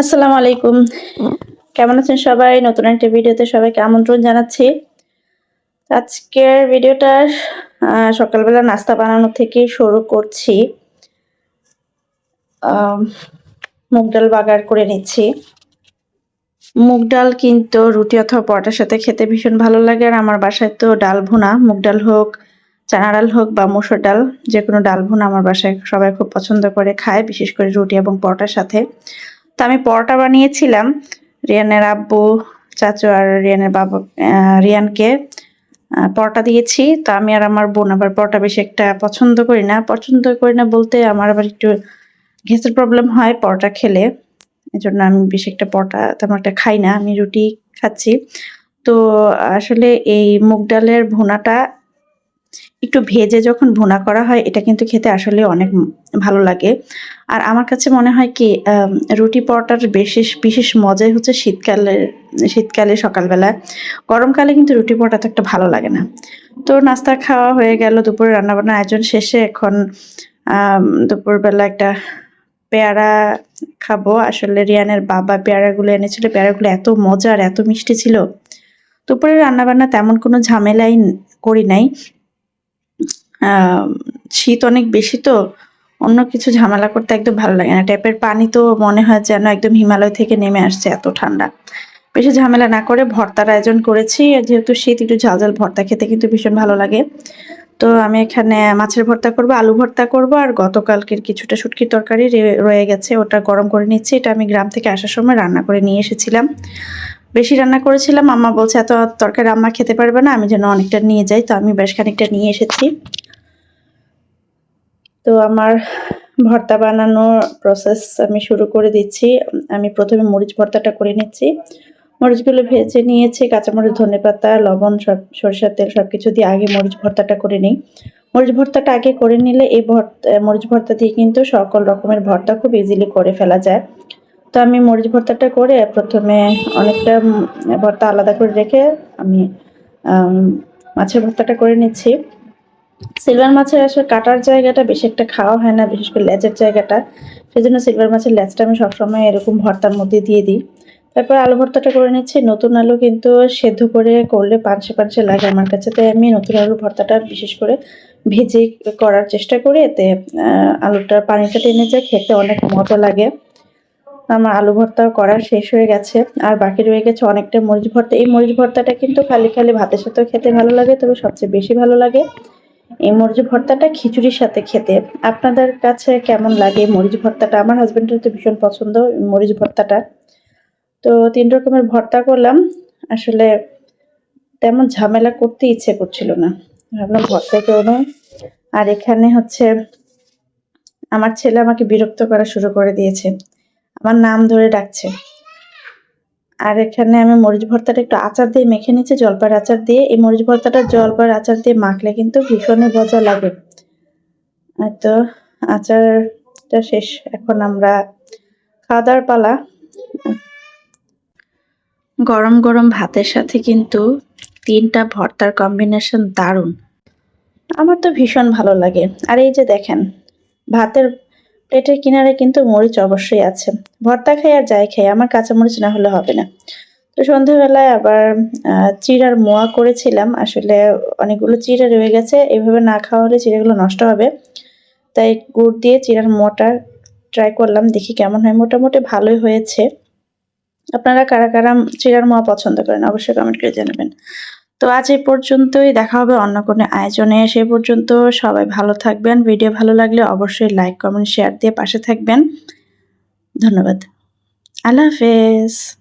আসসালামু আলাইকুম। কেমন আছেন সবাই? নতুন একটা ভিডিওতে সবাইকে আমন্ত্রণ জানাচ্ছি। আজকের ভিডিওটা সকালবেলা নাস্তা বানানো থেকে শুরু করছি। মুগ ডাল বাগার করে নিচ্ছি। মুগ ডাল কিন্তু রুটি অথবা পরোটার সাথে খেতে ভীষণ ভালো লাগে আর আমার বাসায় তো ডাল ভুনা। মুগ ডাল হোক, চানা ডাল হোক বা মসুর ডাল যে কোনো ডাল ভুনা আমার বাসায় সবাই খুব পছন্দ করে, খায়, বিশেষ করে রুটি এবং পরোটার সাথে। তো আমি পরোটা বানিয়েছিলাম, রিয়ানের আব্বু, চাচু আর রিয়ানের বাবা রিয়ানকে পরোটা দিয়েছি। তো আমি আর আমার বোন আবার পরোটা বেশি একটা পছন্দ করি না। পছন্দ করি না বলতে আমার আবার একটু গ্যাসের প্রবলেম হয় পরোটা খেলে। এই জন্য আমি বেশি একটা পরোটা তেমন একটা খাই না। আমি রুটি খাচ্ছি। তো আসলে এই মুগ ডালের ভুনাটা একটু ভেজে যখন ভুনা করা হয়, এটা কিন্তু খেতে আসলে অনেক ভালো লাগে। আর আমার কাছে মনে হয় কি রুটি পরোটার বিশেষ বিশেষ মজাই হচ্ছে শীতকালের, শীতকালে সকালবেলা। গরমকালে কিন্তু রুটি পরোটা তো একটা ভালো লাগে না। তো নাস্তা খাওয়া হয়ে গেল, দুপুরে রান্নাবান্নার আয়োজন শেষে এখন দুপুরবেলা একটা পেয়ারা খাব। আসলে রিয়ানের বাবা পেয়ারাগুলো এনেছিল, পেয়ারাগুলো এত মজার, এত মিষ্টি ছিল। দুপুরে রান্নাবান্না তেমন কোনো ঝামেলাই করি নাই। শীত অনেক বেশি তো, অন্য কিছু ঝামেলা করতে একদম ভালো লাগে না। ট্যাপের পানি তো মনে হয় যেন একদম হিমালয় থেকে নেমে আসছে এত ঠান্ডা। বেশি ঝামেলা না করে ভর্তার আয়োজন করেছি যেহেতু শীত, একটু ঝাল ঝাল ভর্তা খেতে কিন্তু ভীষণ ভালো লাগে। তো আমি এখানে মাছের ভর্তা করব, আলু ভর্তা করব, আর গতকালকের কিছুটা শুটকির তরকারি রয়ে গেছে, ওটা গরম করে নিচ্ছি। এটা আমি গ্রাম থেকে আসার সময় রান্না করে নিয়ে এসেছিলাম। বেশি রান্না করেছিলাম, আম্মা বলছে, এত তরকারি আম্মা খেতে পারবে না, আমি যেন অনেকটা নিয়ে যাই। তো আমি বেশ খানিকটা নিয়ে এসেছি। তো আমার ভর্তা বানানোর প্রসেস আমি শুরু করে দিচ্ছি। আমি প্রথমে মরিচ ভর্তাটা করে নিচ্ছি। মরিচগুলো ভেজে নিয়েছি, কাঁচামরিচ, ধনেপাতা, লবণ সব সরিষার তেল সব কিছু দিয়ে আগে মরিচ ভর্তাটা করে নিই। মরিচ ভর্তাটা আগে করে নিলে এই ভর্তা মরিচ ভর্তা দিয়ে কিন্তু সকল রকমের ভর্তা খুব ইজিলি করে ফেলা যায়। তো আমি মরিচ ভর্তাটা করে প্রথমে অনেকটা ভর্তা আলাদা করে রেখে আমি, মাছের ভর্তাটা করে নিচ্ছি। সিলভার মাছের আসলে কাটার জায়গাটা বেশি একটা খাওয়া হয় না, বিশেষ করে লেজের জায়গাটা। সেজন্য সিলভার মাছের লেজটা আমি সবসময় এরকম ভর্তার মধ্যে দিয়ে দিই। তারপর আলু ভর্তাটা করে নিচ্ছি। নতুন আলু কিন্তু সেদ্ধ করে করলে পানসে পানসে লাগে আমার কাছে। তাই আমি নতুন আলু ভর্তাটা বিশেষ করে ভেজে করার চেষ্টা করি। এতে আলুটার পানিটা টেনে যায়, খেতে অনেক মজা লাগে। আমার আলু ভর্তা করা শেষ হয়ে গেছে। আর বাকি রয়ে গেছে অনেকটা মরিচ ভর্তা। এই মরিচ ভর্তাটা কিন্তু খালি খালি ভাতের সাথেও খেতে ভালো লাগে, তবে সবচেয়ে বেশি ভালো লাগে। এই মরিচ ভর্তাটা খিচুড়ির সাথে খেতে। আপনাদের কাছে কেমন লাগে? মরিচ ভর্তাটা আমার হাজবেন্ডের তো ভীষণ পছন্দ, মরিচ ভর্তাটা। তো তিন রকমের ভর্তা করলাম। আসলে তেমন ঝামেলা করতে ইচ্ছে করছিল না। ভাবলাম ভর্তা করব। আর এখানে হচ্ছে আমার ছেলে আমাকে বিরক্ত করা শুরু করে দিয়েছে। আমার নাম ধরে ডাকছে। আর এখানে আমি মরিচ ভর্তাটা একটু আচার দিয়ে মেখে নিচ্ছি জলপাইয়ের আচার দিয়ে। এই মরিচ ভর্তাটা জলপাইয়ের আচার দিয়ে মাখলে কিন্তু ভীষণই মজা লাগে। তো আচারটা শেষ, এখন আমরা খাওয়া দাওয়ার পালা। গরম গরম ভাতের সাথে কিন্তু তিনটা ভর্তার কম্বিনেশন দারুণ। আমার তো ভীষণ ভালো লাগে। আর এই যে দেখেন, ভাতের প্লেটের কিনারে কিন্তু মরিচ অবশ্যই আছে। ভর্তা খাই আর যাই খাই, আমার কাঁচা মরিচ না হলে হবে না। তো সন্ধ্যাবেলায় আবার চিড়ার মোয়া করেছিলাম। আসলে অনেকগুলো চিড়া রয়ে গেছে। এভাবে না খাওয়া হলে চিড়াগুলো নষ্ট হবে। তাই গুড় দিয়ে চিড়ার মোয়াটা ট্রাই করলাম, দেখি কেমন হয়। মোটামুটি ভালোই হয়েছে। আপনারা কারা কারা চিড়ার মোয়া পছন্দ করেন, অবশ্যই কমেন্ট করে জানাবেন। তো আজ এ পর্যন্তই, দেখা হবে অন্য কোনো আয়োজনে। সে পর্যন্ত সবাই ভালো থাকবেন। ভিডিও ভালো লাগলে অবশ্যই লাইক কমেন্ট শেয়ার দিয়ে পাশে থাকবেন। ধন্যবাদ। আল্লাহ হাফেজ।